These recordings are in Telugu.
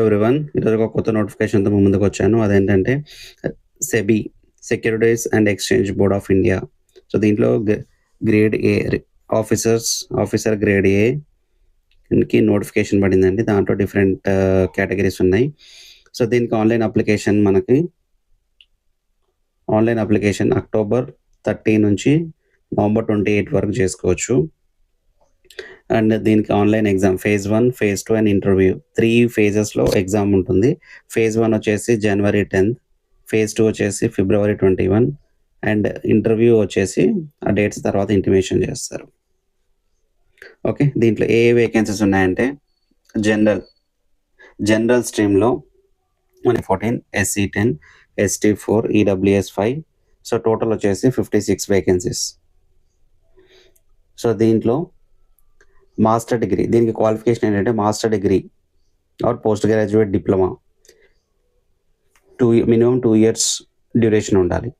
ఎవ్రీవన్ ఈరోజు ఒక కొత్త నోటిఫికేషన్తో ముందుకు వచ్చాను. అదేంటంటే SEBI securities and exchange board of India so దీంట్లో grade A officers officer grade A కి నోటిఫికేషన్ పడిందండి. దాంట్లో డిఫరెంట్ కేటగిరీస్ uh, ఉన్నాయి. సో దీనికి ఆన్లైన్ అప్లికేషన్ మనకి ఆన్లైన్ అప్లికేషన్ అక్టోబర్ థర్టీ నుంచి నవంబర్ ట్వంటీ ఎయిట్ వరకు చేసుకోవచ్చు. అండ్ దీనికి online exam phase one phase two and interview. Three ఫేజెస్లో exam ఉంటుంది. ఫేజ్ వన్ వచ్చేసి జనవరి టెన్త్ ఫేజ్ టూ వచ్చేసి February twenty one and interview వచ్చేసి ఆ డేట్స్ తర్వాత ఇంటిమేషన్ చేస్తారు. ఓకే దీంట్లో ఏ వేకెన్సీస్ ఉన్నాయంటే జనరల్ జనరల్ స్ట్రీమ్లో మన fourteen SC ten ST four EWS five so total వచ్చేసి ఫిఫ్టీ సిక్స్ వేకెన్సీస్ సో దీంట్లో మాస్టర్ డిగ్రీ. దీనికి క్వాలిఫికేషన్ ఏంటంటే master degree or post graduate diploma. Two minimum two years duration ఉండాలి.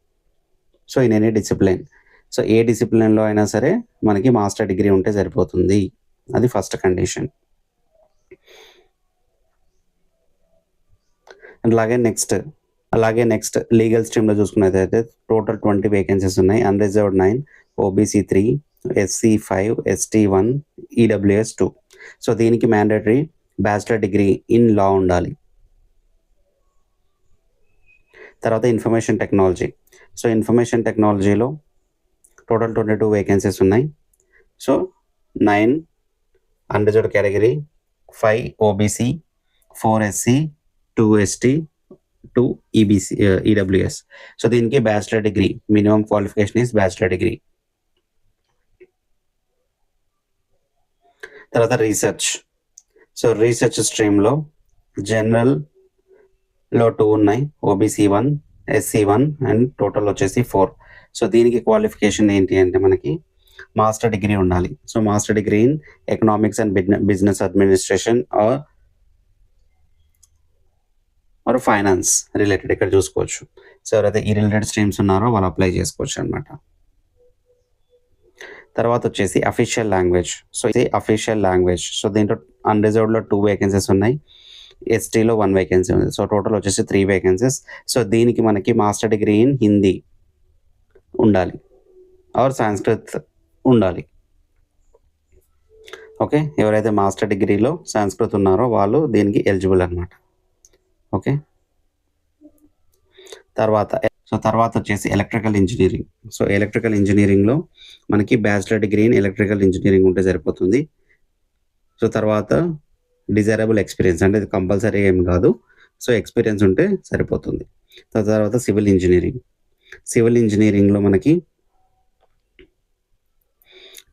So in any discipline so ఏ డిసిప్లిన్లో అయినా సరే మనకి మాస్టర్ డిగ్రీ ఉంటే సరిపోతుంది. అది ఫస్ట్ కండిషన్ అలాగే నెక్స్ట్ అలాగే నెక్స్ట్ లీగల్ స్ట్రీమ్లో చూసుకున్నట్లయితే టోటల్ ట్వంటీ వేకెన్సీస్ ఉన్నాయి. Unreserved nine OBC three SC five ST one EWS two so దీనికి mandatory bachelor degree in law ఉండాలి. తర్వాత ఇన్ఫర్మేషన్ టెక్నాలజీ సో ఇన్ఫర్మేషన్ టెక్నాలజీలో టోటల్ ట్వంటీ టూ వేకెన్సీస్ ఉన్నాయి. So nine unreserved category five OBC four SC two ST two EBC EWS so దీనికి bachelor degree minimum qualification is bachelor degree తర్వాత రీసెర్చ్ సో రీసెర్చ్ స్ట్రీమ్లో జనరల్లో టూ ఉన్నాయి. OBC one SC one and total వచ్చేసి ఫోర్ సో దీనికి క్వాలిఫికేషన్ ఏంటి అంటే మనకి మాస్టర్ డిగ్రీ ఉండాలి. So master degree in economics and business administration or or finance related ఇక్కడ చూసుకోవచ్చు. సో ఎవరైతే ఈ రిలేటెడ్ స్ట్రీమ్స్ ఉన్నారో వాళ్ళు అప్లై చేసుకోవచ్చు అనమాట తర్వాత వచ్చేసి అఫీషియల్ లాంగ్వేజ్ సో ఇది అఫీషియల్ లాంగ్వేజ్ సో దీంట్లో అన్రిజర్వ్డ్లో టూ వేకెన్సీస్ ఉన్నాయి. ఎస్టీలో వన్ వేకెన్సీ ఉంది. సో టోటల్ వచ్చేసి త్రీ వేకెన్సీస్ సో దీనికి మనకి మాస్టర్ డిగ్రీ ఇన్ హిందీ ఉండాలి. ఆర్ సంస్కృత్ ఉండాలి. ఓకే ఎవరైతే మాస్టర్ డిగ్రీలో సంస్కృత్ ఉన్నారో వాళ్ళు దీనికి ఎలిజిబుల్ అనమాట ఓకే తర్వాత సో తర్వాత వచ్చేసి ఎలక్ట్రికల్ ఇంజనీరింగ్ సో ఎలక్ట్రికల్ ఇంజనీరింగ్లో మనకి bachelor degree in electrical engineering ఉంటే సరిపోతుంది. సో తర్వాత డిజైరబుల్ ఎక్స్పీరియన్స్ అంటే ఇది కంపల్సరీ ఏం కాదు. సో ఎక్స్పీరియన్స్ ఉంటే సరిపోతుంది. తర్వాత సివిల్ ఇంజనీరింగ్ సివిల్ ఇంజనీరింగ్లో మనకి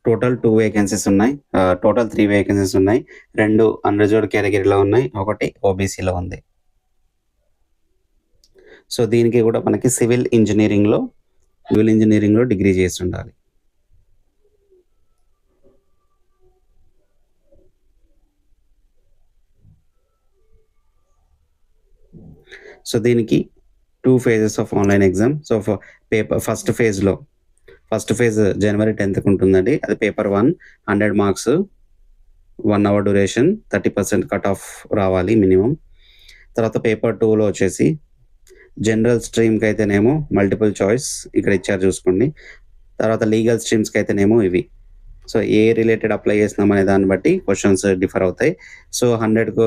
టోటల్ టూ వేకెన్సీస్ ఉన్నాయి. టోటల్ త్రీ వేకెన్సీస్ ఉన్నాయి. రెండు అన్రిజర్వ్డ్ కేటగిరీలో ఉన్నాయి. ఒకటి ఓబీసీలో ఉంది. సో దీనికి కూడా మనకి సివిల్ ఇంజనీరింగ్లో సివిల్ ఇంజనీరింగ్లో డిగ్రీ చేసి ఉండాలి సో దీనికి two phases of online exam so paper first ఫేజ్లో ఫస్ట్ ఫేజ్ జనవరి టెన్త్కి ఉంటుందండి. అది paper one hundred marks one hour duration thirty percent cut off రావాలి మినిమం తర్వాత పేపర్ టూలో వచ్చేసి జనరల్ స్ట్రీమ్కి అయితేనేమో మల్టిపుల్ చాయిస్ ఇక్కడ ఇచ్చారు చూసుకోండి. తర్వాత లీగల్ స్ట్రీమ్స్కి అయితేనేమో ఇవి. సో ఏ రిలేటెడ్ అప్లై చేస్తున్నాం అనే దాన్ని బట్టి క్వశ్చన్స్ డిఫర్ అవుతాయి. సో హండ్రెడ్కు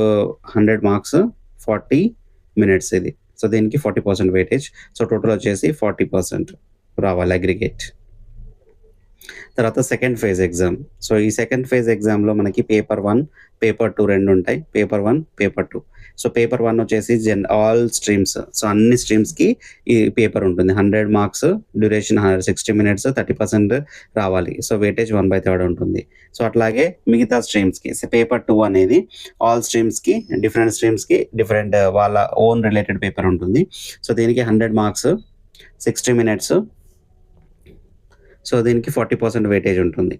హండ్రెడ్ మార్క్స్ ఫార్టీ మినిట్స్ ఇది. సో దీనికి forty percent weightage so total వచ్చేసి ఫార్టీ పర్సెంట్ రావాలి అగ్రిగేట్ తర్వాత సెకండ్ ఫేజ్ ఎగ్జామ్ సో ఈ సెకండ్ ఫేజ్ ఎగ్జామ్లో మనకి పేపర్ వన్ పేపర్ టూ రెండు ఉంటాయి. Paper one paper two so paper one వచ్చేసి జన్ ఆల్ స్ట్రీమ్స్ సో అన్ని స్ట్రీమ్స్కి ఈ పేపర్ ఉంటుంది. Hundred marks duration sixty minutes thirty percent రావాలి. So weightage one by third ఉంటుంది. సో అట్లాగే మిగతా స్ట్రీమ్స్కి పేపర్ టూ అనేది ఆల్ స్ట్రీమ్స్కి డిఫరెంట్ స్ట్రీమ్స్కి డిఫరెంట్ వాళ్ళ ఓన్ రిలేటెడ్ పేపర్ ఉంటుంది. సో దీనికి hundred marks sixty minutes so దీనికి ఫార్టీ పర్సెంట్ వెయిటేజ్ ఉంటుంది.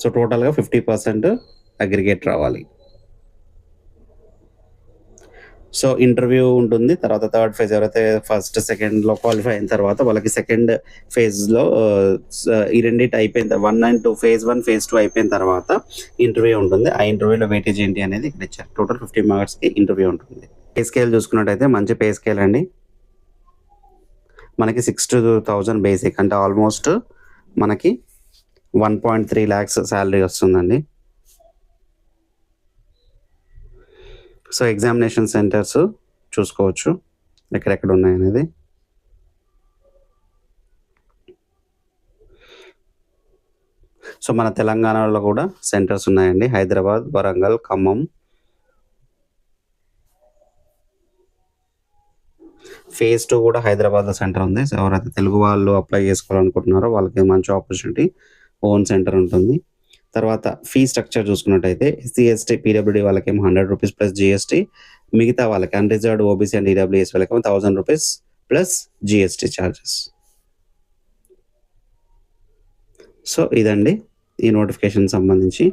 సో టోటల్గా ఫిఫ్టీ పర్సెంట్ అగ్రిగేట్ రావాలి. సో ఇంటర్వ్యూ ఉంటుంది తర్వాత థర్డ్ ఫేజ్ ఎవరైతే ఫస్ట్ సెకండ్లో క్వాలిఫై అయిన తర్వాత వాళ్ళకి సెకండ్ ఫేజ్లో ఈ రెండింటి అయిపోయిన one and two phase one phase two అయిపోయిన తర్వాత ఇంటర్వ్యూ ఉంటుంది. ఆ ఇంటర్వ్యూలో వెయిటేజ్ ఏంటి అనేది ఇక్కడ ఇచ్చారు. టోటల్ ఫిఫ్టీ మార్క్స్కి ఇంటర్వ్యూ ఉంటుంది. పే స్కేల్ చూసుకున్నట్టయితే మంచి పే స్కేల్ అండి. మనకి సిక్స్టీ థౌజండ్ బేసిక్ అంటే ఆల్మోస్ట్ మనకి one point three lakhs salary వస్తుందండి. సో ఎగ్జామినేషన్ సెంటర్స్ చూసుకోవచ్చు. ఎక్కడెక్కడ ఉన్నాయనేది. సో మన తెలంగాణలో కూడా సెంటర్స్ ఉన్నాయండి. హైదరాబాద్ వరంగల్ ఖమ్మం ఫేజ్ టూ కూడా హైదరాబాద్లో సెంటర్ ఉంది. సో ఎవరైతే తెలుగు వాళ్ళు అప్లై చేసుకోవాలనుకుంటున్నారో వాళ్ళకి మంచి ఆపర్చునిటీ ఓన్ సెంటర్ ఉంటుంది. తర్వాత ఫీ స్ట్రక్చర్ చూసుకున్నట్టయితే ఎస్సీ ఎస్టీ పీడబ్ల్యూడి వాళ్ళకేమో హండ్రెడ్ రూపీస్ ప్లస్ జిఎస్టీ మిగతా వాళ్ళకి అన్రిజర్వ్డ్ ఓబీసీ అండ్ ఈడబ్ల్యూఎస్ వాళ్ళకేమో thousand rupees plus GST charges. So ఇదండి ఈ నోటిఫికేషన్ సంబంధించి.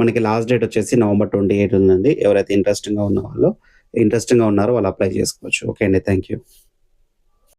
మనకి లాస్ట్ డేట్ వచ్చేసి నవంబర్ ట్వంటీ ఎయిట్ ఉందండి. ఎవరైతే ఇంట్రెస్టింగ్గా ఉన్న వాళ్ళు ఇంట్రెస్టింగ్గా ఉన్నారో వాళ్ళు అప్లై చేసుకోవచ్చు. ఓకే అండి. Thank you